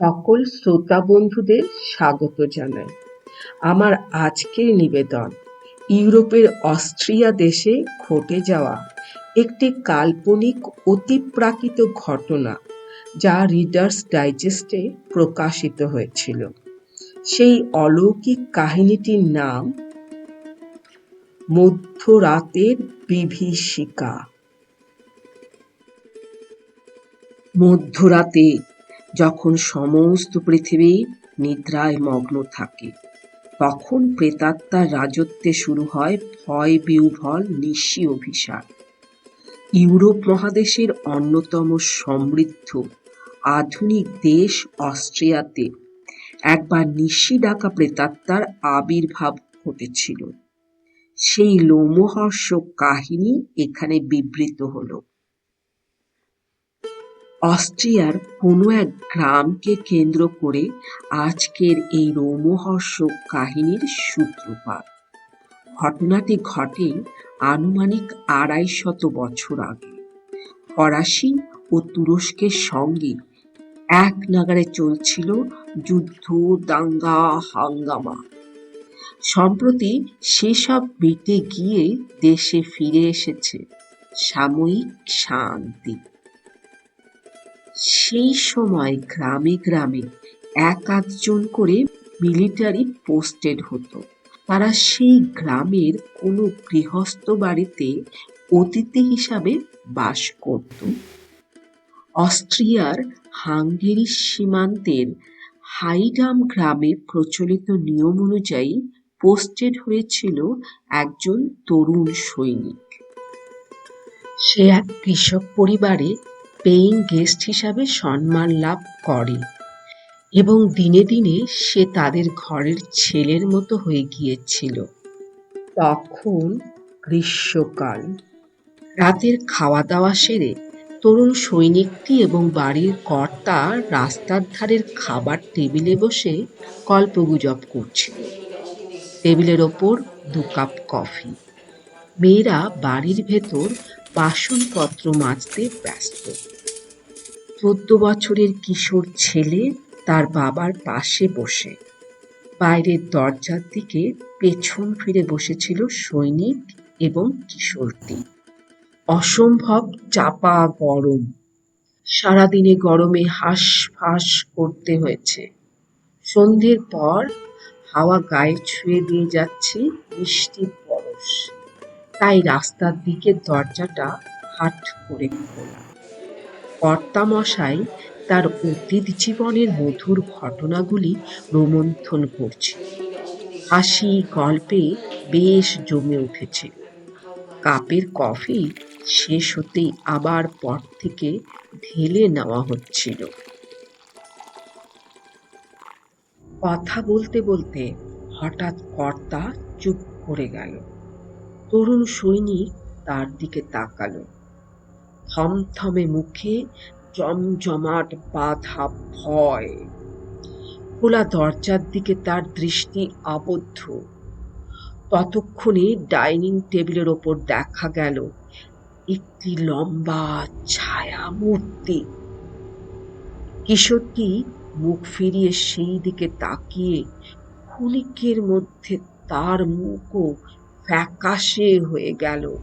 সকল শ্রোতা বন্ধুদের স্বাগত জানাই। আমার আজকের নিবেদন, ইউরোপের অস্ট্রিয়া দেশে ঘটে যাওয়া একটি কাল্পনিক অতিপ্রাকৃত ঘটনা যা রিডার্স ডাইজেস্টে প্রকাশিত হয়েছিল। সেই অলৌকিক কাহিনীটির নাম, মধ্যরাতের বিভীষিকা। মধ্যরাতে যখন সমস্ত পৃথিবী নিদ্রায় মগ্ন থাকে, তখন প্রেতাত্মার রাজত্বে শুরু হয় ভয় বিহ্বল নিশি অভিশাপ। ইউরোপ মহাদেশের অন্যতম সমৃদ্ধ আধুনিক দেশ অস্ট্রিয়াতে একবার নিশি ডাকা প্রেতাত্মার আবির্ভাব ঘটেছিল। সেই লোমহর্ষক কাহিনী এখানে বিবৃত হলো। অস্ট্রিয়ার কোনো এক গ্রামকে কেন্দ্র করে আজকের এই রোমহর্ষক কাহিনীর সূত্রপাত। ঘটনাটি ঘটে আনুমানিক আড়াই শত বছর আগে। ফরাসি ও তুরস্কের সঙ্গে এক নাগারে চলছিল যুদ্ধ, দাঙ্গা, হাঙ্গামা। সম্প্রতি সেসব মিটে গিয়ে দেশে ফিরে এসেছে সাময়িক শান্তি। সেই সময় গ্রামে গ্রামে এক আধজন করে মিলিটারি পোস্টেড হতো। তারা সেই গ্রামের কোনো গৃহস্থ বাড়িতে অতিথি হিসাবে বাস করত। অস্ট্রিয়ার হাঙ্গেরি সীমান্তের হাইডাম গ্রামে প্রচলিত নিয়ম অনুযায়ী পোস্টেড হয়েছিল একজন তরুণ সৈনিক। সে এক কৃষক পরিবারে পেইং গেস্ট হিসাবে সম্মান লাভ করে এবং দিনে দিনে সে তাদের ঘরের ছেলের মতো হয়ে গিয়েছিল। তখন গ্রীষ্মকাল। রাতের খাওয়া দাওয়া সেরে তরুণ সৈনিকটি এবং বাড়ির কর্তা রাস্তার ধারের খাবার টেবিলে বসে গল্পগুজব করছিল। টেবিলের ওপর দু কাপ কফি। মেয়েরা বাড়ির ভেতর বাসনপত্র মাজতে ব্যস্ত। চোদ্দ বছরের কিশোর ছেলে তার বাবার পাশে বসে। বাইরের দরজার দিকে পেছন ফিরে বসেছিল সৈনিক এবং কিশোরটি। অসম্ভব চাপা গরম। সারাদিনে গরমে হাঁস ফাঁস করতে হয়েছে। সন্ধ্যের পর হাওয়া গায়ে ছুঁয়ে দিয়ে যাচ্ছে মিষ্টি পরশ। তাই রাস্তার দিকে দরজাটা হাট করে খোলা। কর্তামশাই তার অতীত জীবনের মধুর ঘটনাগুলি রোমন্থন করছে। হাসি গল্পে বেশ জমে উঠেছে। কাপের কফি শেষ হতেই আবার পর থেকে ঢেলে নেওয়া হচ্ছিল। কথা বলতে বলতে হঠাৎ কর্তা চুপ করে গেল। তরুণ সৈনিক তার দিকে তাকালো। থমথমে মুখে জমজমাট বাধা ভয়। খোলা দরজার দিকে তার দৃষ্টি আবদ্ধ। ততক্ষণে ডাইনিং টেবিলের ওপর দেখা গেল একটি লম্বা ছায়া মূর্তি। কিশোরটি মুখ ফিরিয়ে সেই দিকে তাকিয়ে ক্ষণিকের মধ্যে তার মুখও ফ্যাকাশে হয়ে গেল।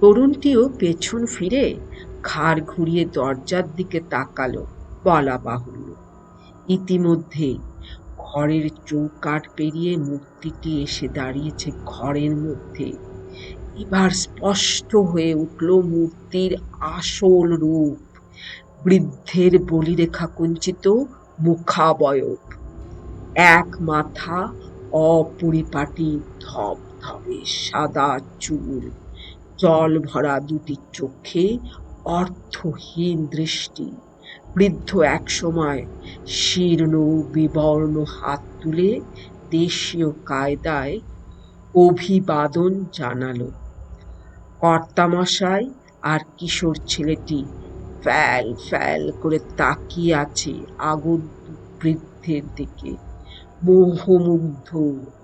তরুণটিও পেছন ফিরে ঘাড় ঘুরিয়ে দরজার দিকে তাকালো, বলা বাহুল্য। ইতিমধ্যে ঘরের চৌকাঠ পেরিয়ে মূর্তিটি এসে দাঁড়িয়েছে ঘরের মধ্যে। এবার স্পষ্ট হয়ে উঠল মূর্তির আসল রূপ। বৃদ্ধের বলিরেখা কুঞ্চিত মুখাবয়ব। এক মাথা অপরিপাটি ধবধবে সাদা চুল। জল ভরা দুটি চোখে অর্থহীন দৃষ্টি। বৃদ্ধ একসময় শীর্ণ বিবর্ণ হাত তুলে দেশীয় কায়দায় অভিবাদন জানালো। কর্তামশাই আর কিশোর ছেলেটি ফ্যাল ফ্যাল করে তাকিয়ে আছে আগত বৃদ্ধের দিকে। মোহমুগ্ধ,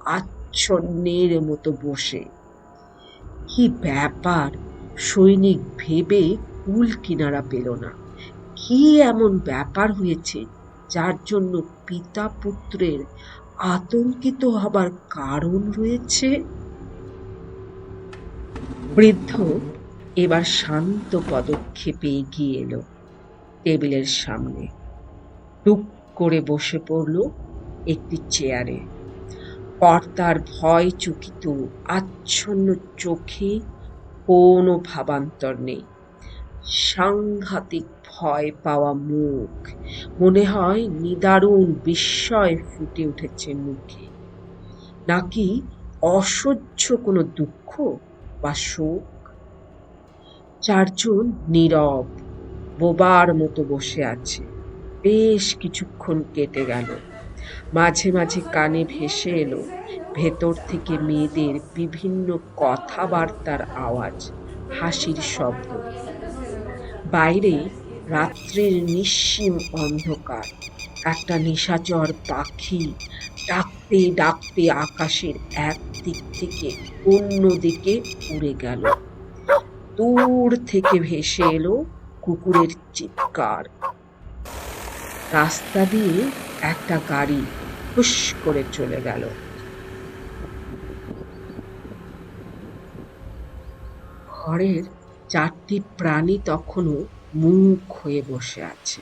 আচ্ছন্নের মতো বসে। কি ব্যাপার? সৈনিক ভেবে কুল কিনারা পেল না। কি এমন ব্যাপার হয়েছে, যার জন্য পিতা পুত্রের আতঙ্কিত হবার কারণ রয়েছে? বৃদ্ধ এবার শান্ত পদক্ষেপে এগিয়ে এলো টেবিলের সামনে। টুক করে বসে পড়ল একটি চেয়ারে। কর্তার ভয় চকিত, আচ্ছন্ন চোখে কোনো ভাবান্তর নেই। সাংঘাতিক ভয় পাওয়া মুখ, মনে হয় নিদারুণ বিস্ময় ফুটে উঠেছে মুখে। নাকি অসহ্য কোনো দুঃখ বা শোক? চারজন নীরব, বোবার মতো বসে আছে। বেশ কিছুক্ষণ কেটে গেল। মাঝে মাঝে কানে ভেসে এলো ভেতর থেকে মেয়েদের বিভিন্ন কথাবার্তার আওয়াজ, হাসির শব্দ। বাইরে রাত্রির নিশ্চিম অন্ধকার, একটা নিশাচর পাখি ডাকতে ডাকতে আকাশের এক দিক থেকে অন্য দিকে উড়ে গেল। দূর থেকে ভেসে এলো কুকুরের চিৎকার। রাস্তা দিয়ে একটা গাড়ি হুস করে চলে গেল। ঘরের চারটি প্রাণী তখনও মুখ হয়ে বসে আছে।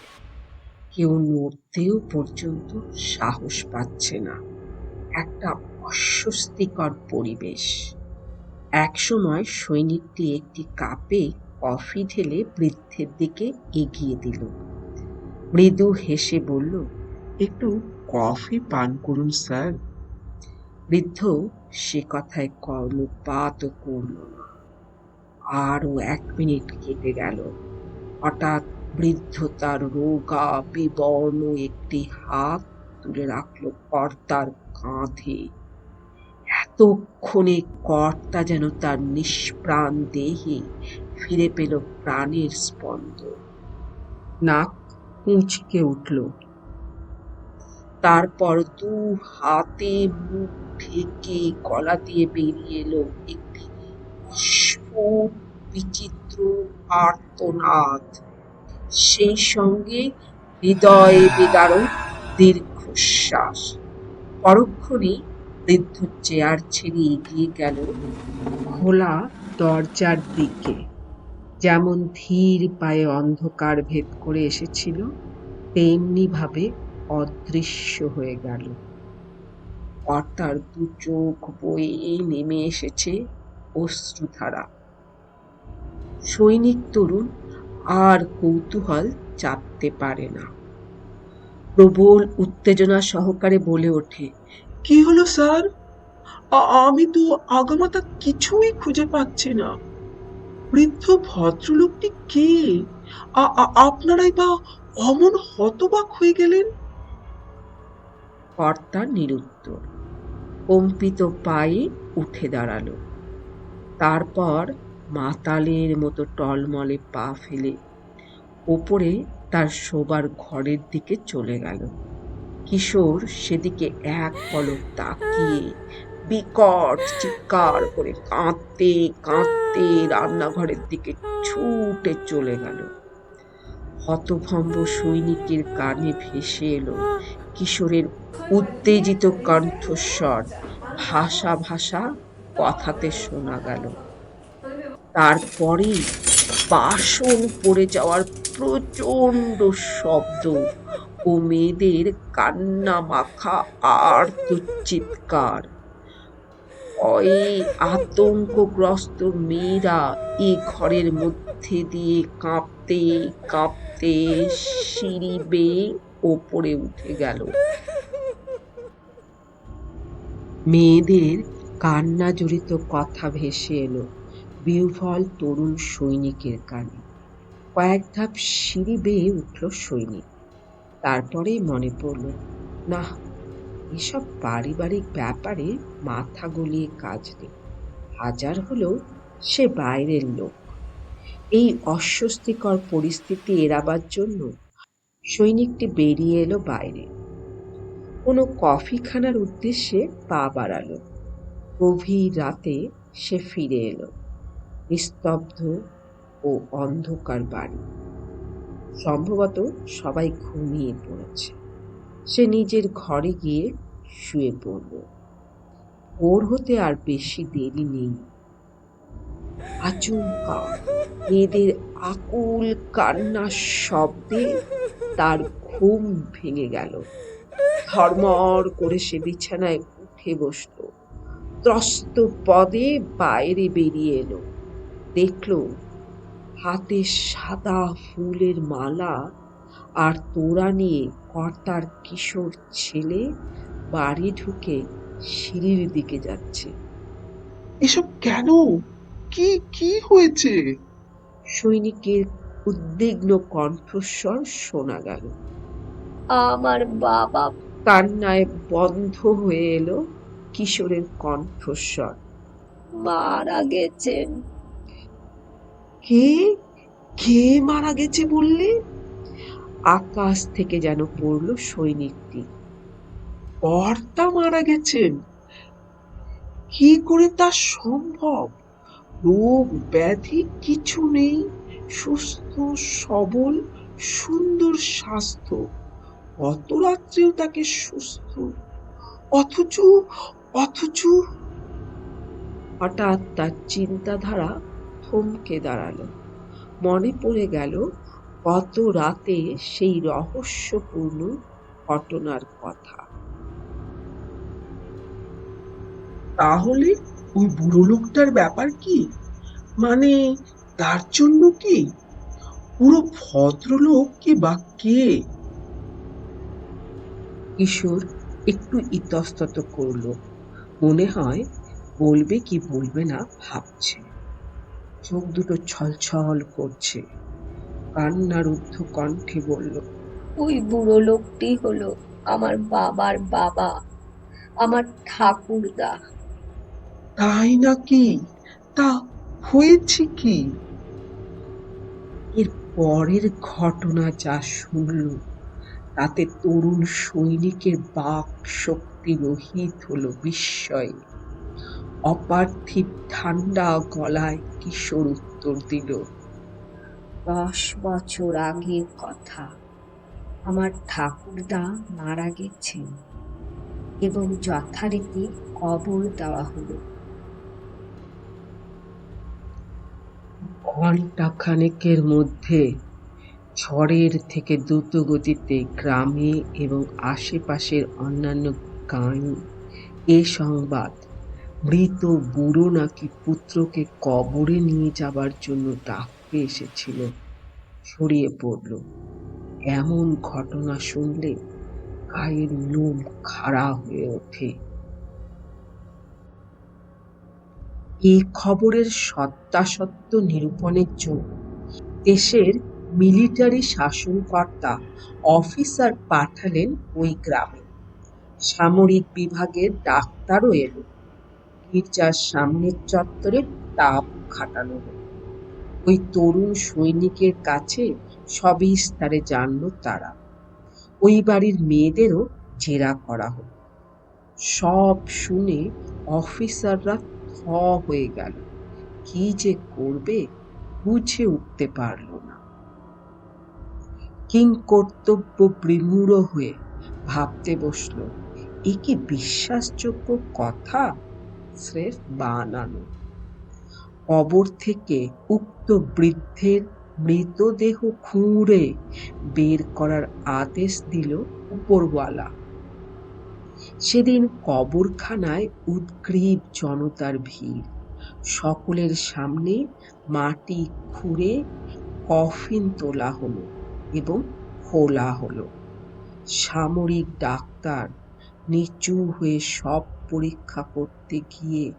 কেউ নড়তেও পর্যন্ত সাহস পাচ্ছে না। একটা অস্বস্তিকর পরিবেশ। একসময় সৈনিকটি একটি কাপে কফি ঢেলে বৃদ্ধের দিকে এগিয়ে দিল। মৃদু হেসে বলল একটু কফি পান করুন, স্যার। বৃদ্ধ সে কথায় কর্ণপাতও করল না। আরও এক মিনিট কেটে গেল। হঠাৎ বৃদ্ধ তার রোগা বিবর্ণ একটি হাত তুলে রাখল কর্তার কাঁধে। এতক্ষণে কর্তা যেন তার নিষ্প্রাণ দেহে ফিরে পেল প্রাণের স্পন্দ নাক কুঁচকে উঠল। তারপর দু হাতে মুখ ঢেকে গলা দিয়ে বেরিয়ে এলো একটি অস্ফুট বিচিত্র আর্তনাদ। সেই সঙ্গে হৃদয়ে বিদারক দীর্ঘশ্বাস। পরক্ষণে বৃদ্ধ চেয়ার ছেড়ে এগিয়ে গেল খোলা দরজার দিকে। যেমন ধীর পায়ে অন্ধকার ভেদ করে এসেছিল তেমনি ভাবে অদৃশ্য হয়ে গেল। কর্তার দু চোখ বয়ে নেমে এসেছে অশ্রুধারা। সৈনিক তরুণ আর কৌতূহল চাপতে পারে না। প্রবল উত্তেজনা সহকারে বলে ওঠে, কি হলো স্যার? আমি তো আগামাতা কিছুই খুঁজে পাচ্ছি না। বৃদ্ধ ভদ্রলোকটি কে? আপনারাই বা অমন হতবাক হয়ে গেলেন? কর্তা নিরুত্তর। কম্পিত পায়ে উঠে দাঁড়াল। তারপর মাতালের মতো টলমলে পা ফেলে ওপরে তার শোবার ঘরের দিকে চলে গেল। কিশোর সেদিকে এক পলক তাকিয়ে বিকট চিৎকার করে কাঁদতে কাঁদতে রান্নাঘরের দিকে ছুটে চলে গেল। হতভম্ব সৈনিকের কানে ভেসে এলো কিশোরের উত্তেজিত কণ্ঠস্বর ভাষা ভাষা কথাতে শোনা গেল। তারপরেই বাসন পড়ে যাওয়ার প্রচণ্ড শব্দ ও মেয়েদের কান্না মাখা আর্ত চিৎকার ভয়ে আতঙ্কগ্রস্ত মেয়েরা এ ঘরের মধ্যে দিয়ে কাঁপতে কাঁপতে সিঁড়ি বেয়ে ওপরে উঠে গেল। মেয়েদের কান্না জড়িত কথা ভেসে এলো বিহ্বল তরুণ সৈনিকের কানে। কয়েক ধাপ সিঁড়ি বেয়ে উঠল সৈনিক। তারপরেই মনে পড়ল, না, এসব পারিবারিক ব্যাপারে মাথা গলিয়ে কাজ নেই। হাজার হলেও সে বাইরের লোক। এই অস্বস্তিকর পরিস্থিতি এড়াবার জন্য সৈনিকটি বেরিয়ে এলো বাইরে। কোনো কফিখানার উদ্দেশ্যে পা বাড়ালো। গভীর রাতে সে ফিরে এলো, নিস্তব্ধ ও অন্ধকার বাড়ি। সম্ভবত সবাই ঘুমিয়ে পড়েছে। সে নিজের ঘরে গিয়ে শুয়ে পড়ল। ভোর হতে আর বেশি দেরি নেই। আচমকা মেয়েদের আকুল কান্নার শব্দে তার ঘুম ভেঙে গেল। ধর্মর করে সে বিছানায় উঠে বসল। ত্রস্ত পদে বাইরে বেরিয়ে এলো। দেখল হাতে সাদা ফুলের মালা আর তোড়া নিয়ে কর্তার কিশোর ছেলে বাড়ি ঢুকে সিঁড়ির দিকে যাচ্ছে। এসব কেন? কি কি হয়েছে? সৈনিকের উদ্বিগ্ন কণ্ঠস্বর শোনা গেল। আমার বাবা কান্নায় বন্ধ হয়ে এলো কিশোরের কণ্ঠস্বর। মারা গেছেন। কে? কে মারা গেছে বললে? আকাশ থেকে যেন পড়ল সৈনিকটি। কর্তা মারা গেছেন। কি করে তা সম্ভব? রোগ ব্যাধি কিছু নেই। সুস্থ, সবল, সুন্দর স্বাস্থ্য। গত রাত্রেও তাকে সুস্থ। অথচ অথচ হঠাৎ তার চিন্তাধারা থমকে দাঁড়াল। মনে পড়ে গেল গত রাতে সেই রহস্যপূর্ণ ঘটনার কথা। তাহলে ওই বুড়ো লোকটার ব্যাপার কি? মানে তার জন্য কি? পুরো ভদ্রলোক কি বা কে? কিশোর একটু ইতস্তত করল। মনে হয় বলবে কি বলবে না ভাবছে। চোখ দুটো ছলছল করছে। কান্নারুদ্ধ কণ্ঠে বলল ওই বুড়ো লোকটি হলো আমার বাবার বাবা আমার ঠাকুরদা। তাই নাকি? তা হয়েছে কি? এর পরের ঘটনা যা শুনল, তাতে তরুণ সৈনিকের বাক শক্তি রহিত হলো বিস্ময়ে। অপার্থিব ঠান্ডা গলায় কিশোর উত্তর দিল, দশ বছর আগের কথা। আমার ঠাকুরদা মারা গেছেন এবং যথারীতি কবর দেওয়া হলো। ঘণ্টা খানেকের মধ্যে ঝড়ের থেকে দ্রুত গতিতে গ্রামে এবং আশেপাশের অন্যান্য গাঁয়ে এ সংবাদ, মৃত বুড়ো নাকি পুত্রকে কবরে নিয়ে যাবার জন্য ডাকতে এসেছিল, ছড়িয়ে পড়ল। এমন ঘটনা শুনলে গায়ের লোম খাড়া হয়ে ওঠে। এই খবরের সত্যাসত্য নিরূপণের জন্য দেশের মিলিটারি শাসনকর্তা অফিসার পাঠালেন ওই গ্রামে। সামরিক বিভাগের ডাক্তারও এলো। গির্জার সামনের চত্বরে তাপ খাটানো হলো। ওই তরুণ সৈনিকের কাছে সবিস্তারে জানল তারা। ওই বাড়ির মেয়েদেরও জেরা করা হলো। সব শুনে অফিসাররা থ হয়ে গেল। কি যে করবে বুঝে উঠতে পারল না। কিং কর্তব্য বিমূঢ় হয়ে ভাবতে বসল, এ কি বিশ্বাসযোগ্য কথা? স্রেফ বানানো। কবর থেকে উক্ত বৃদ্ধের মৃতদেহ খুঁড়ে বের করার আদেশ দিল উপরওয়ালা। সেদিন কবরখানায় উদ্গ্রীব জনতার ভিড়। সকলের সামনে মাটি খুঁড়ে কফিন তোলা হলো এবং খোলা হলো। সামরিক ডাক্তার নিচু হয়ে সব পরীক্ষা করতে গিয়ে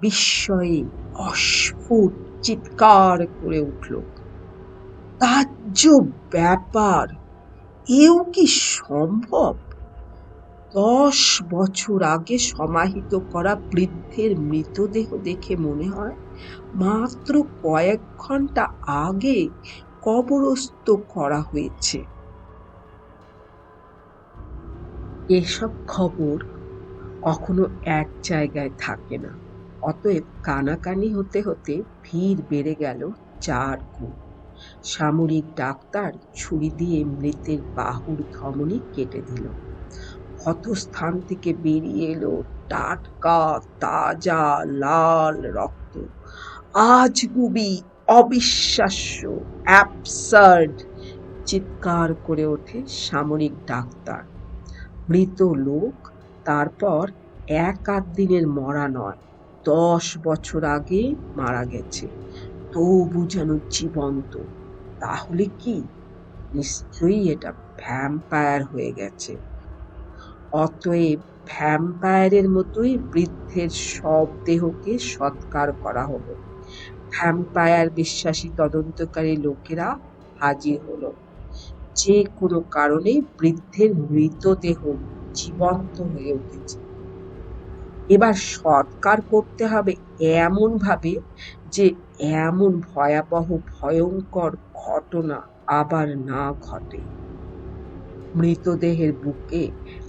বিস্ময়ে অস্ফুট চিৎকার করে উঠল। তাজ্জব ব্যাপার? এও কি সম্ভব? দশ বছর আগে সমাহিত করা বৃদ্ধের মৃতদেহ দেখে মনে হয়, মাত্র কয়েক ঘণ্টা আগে কবরস্থ করা হয়েছে। এসব খবর কখনো এক জায়গায় থাকে না, অতএব কানাকানি হতে হতে ভিড় বেড়ে গেল চার গুণ। সামরিক ডাক্তার ছুরি দিয়ে মৃতের বাহুর ধমনী কেটে দিল। ক্ষতস্থান থেকে বেরিয়ে এলো টাটকা, তাজা, লাল রক্ত। আজগুবি অবিশ্বাস্য অ্যাবসার্ড চিৎকার করে ওঠে সামরিক ডাক্তার। মৃত লোক তারপর এক আধ দিনের মরা নয়, দশ বছর আগে মারা গেছে। তবু যেন জীবন্ত, তাহলে কি? নিশ্চয়ই এটা ভ্যাম্পায়ার হয়ে গেছে। অতএব ভ্যাম্পায়ারের মতোই বৃদ্ধের সব দেহকে সৎকার করা হলো। ভ্যাম্পায়ার বিশ্বাসী তদন্তকারী লোকেরা হাজির হলো। যে কোনো কারণে বৃদ্ধের মৃতদেহ জীবন্ত হয়ে উঠেছে। এবার সৎকার করতে হবে এমন ভাবে যে এমন ভয়াবহ, ভয়ঙ্কর ঘটনা আবার না ঘটে। মৃতদেহের বুকে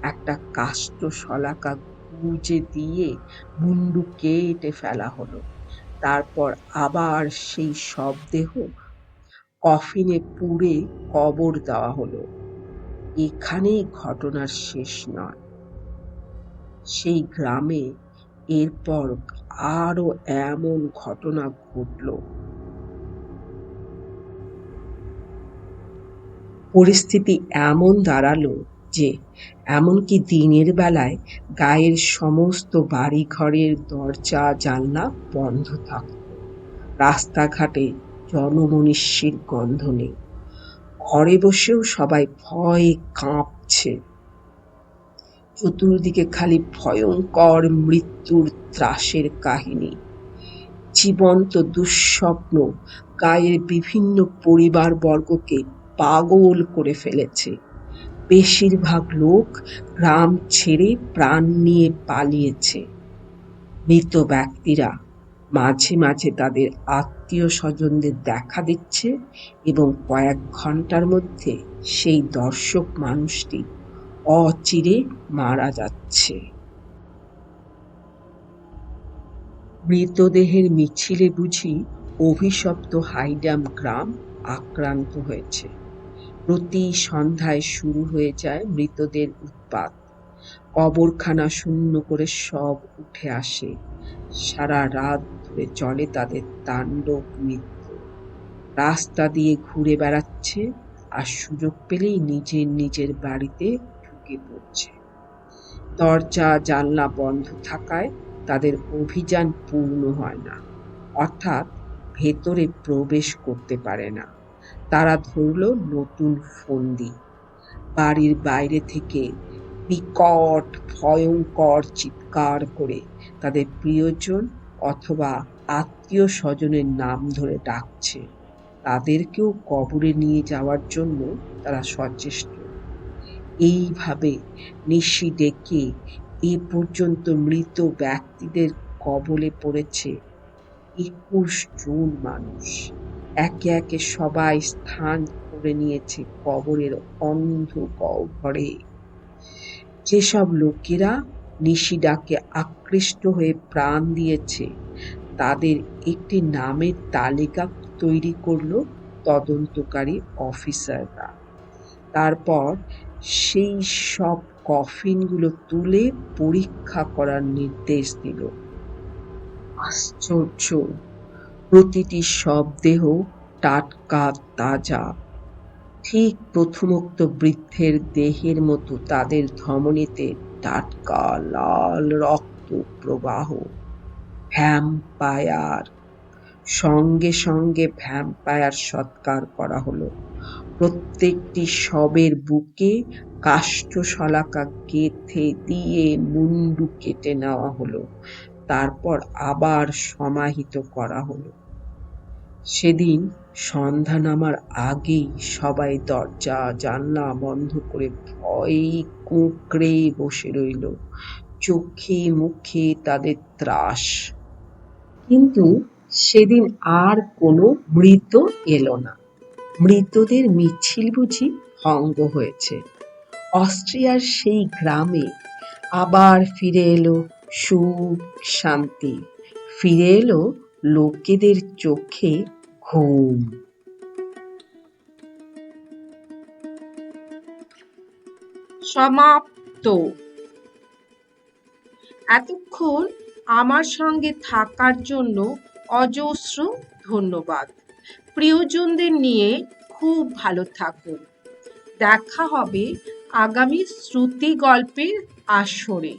একটা কাষ্ঠ শলাকা গুজে দিয়ে মুন্ডু কেটে ফেলা হলো। তারপর আবার সেই সব দেহ কফিনে পুড়ে কবর দেওয়া হলো। এখানেই ঘটনার শেষ নয়। সেই গ্রামে এরপর আরও এমন ঘটনা ঘটলো। পরিস্থিতি এমন দাঁড়াল যে, এমনকি দিনের বেলায় গায়ের সমস্ত বাড়ি ঘরের দরজা, জানলা বন্ধ থাকত রাস্তাঘাটে জনমনীষীর গন্ধ নেই। ঘরে বসেও সবাই ভয়ে কাঁপছে। চতুর্দিকে খালি ভয়ঙ্কর মৃত্যুর ত্রাসের কাহিনী। জীবন্ত দুঃস্বপ্ন গায়ের বিভিন্ন পরিবার বর্গকে পাগল করে ফেলেছে। বেশিরভাগ লোক গ্রাম ছেড়ে প্রাণ নিয়ে পালিয়েছে। মৃত ব্যক্তিরা মাঝে মাঝে তাদের আত্মীয় স্বজনদের দেখা দিচ্ছে এবং কয়েক ঘণ্টার মধ্যে সেই দর্শক মানুষটি অচিরে মারা যাচ্ছে। মৃতদেহের মিছিলে বুঝি অভিশপ্ত হাইডাম গ্রাম আক্রান্ত হয়েছে। প্রতি সন্ধ্যায় শুরু হয়ে যায় মৃতদের উৎপাত। কবরখানা শূন্য করে সব উঠে আসে। সারা রাত ধরে চলে তাদের তাণ্ডব মৃত্যু রাস্তা দিয়ে ঘুরে বেড়াচ্ছে আর সুযোগ পেলেই নিজের নিজের বাড়িতে ঢুকে পড়ছে। দরজা, জানলা বন্ধ থাকায় তাদের অভিযান পূর্ণ হয় না। অর্থাৎ ভেতরে প্রবেশ করতে পারে না। তারা ধরল নতুন ফন্দি। বাড়ির বাইরে থেকে বিকট, ভয়ঙ্কর চিৎকার করে তাদের প্রিয়জন অথবা আত্মীয় স্বজনের নাম ধরে ডাকছে। তাদেরকেও কবরে নিয়ে যাওয়ার জন্য তারা সচেষ্ট। এইভাবে নিশি ডেকে এ পর্যন্ত মৃত ব্যক্তিদের কবলে পড়েছে একুশ জন মানুষ। একে একে সবাই স্থান করে নিয়েছে কবরের অন্ধ গহ্বরে যেসব লোকেরা নিশিডাকে আকৃষ্ট হয়ে প্রাণ দিয়েছে, তাদের একটি নামের তালিকা তৈরি করল তদন্তকারী অফিসাররা। তারপর সেই সব কফিনগুলো তুলে পরীক্ষা করার নির্দেশ দিল। আশ্চর্য! প্রতিটি শবদেহ টাটকা তাজা। ঠিক প্রথমোক্ত বৃদ্ধের দেহের মতো তাদের ধমনীতে টাটকা লাল রক্ত প্রবাহ, ভ্যাম্পায়ার। সঙ্গে সঙ্গে ভ্যাম্পায়ার সৎকার করা হলো। প্রত্যেকটি শবের বুকে কাষ্ঠ শলাকা গেথে দিয়ে মুন্ডু কেটে নেওয়া হলো। তারপর আবার সমাহিত করা হলো। সেদিন সন্ধ্যা নামার আগেই সবাই দরজা, জানলা বন্ধ করে ভয়ে কুঁকড়ে বসে রইল। চোখে মুখে তাদের ত্রাস। কিন্তু সেদিন আর কোনো মৃত এলো না। মৃতদের মিছিল বুঝি ভঙ্গ হয়েছে। অস্ট্রিয়ার সেই গ্রামে আবার ফিরে এলো সুখ, শান্তি। ফিরে এলো লোকেদের চোখে ঘুম সমাপ্ত। এতক্ষণ আমার সঙ্গে থাকার জন্য অজস্র ধন্যবাদ। প্রিয়জনদের নিয়ে খুব ভালো থাকুন। দেখা হবে আগামী শ্রুতি গল্পের আসরে।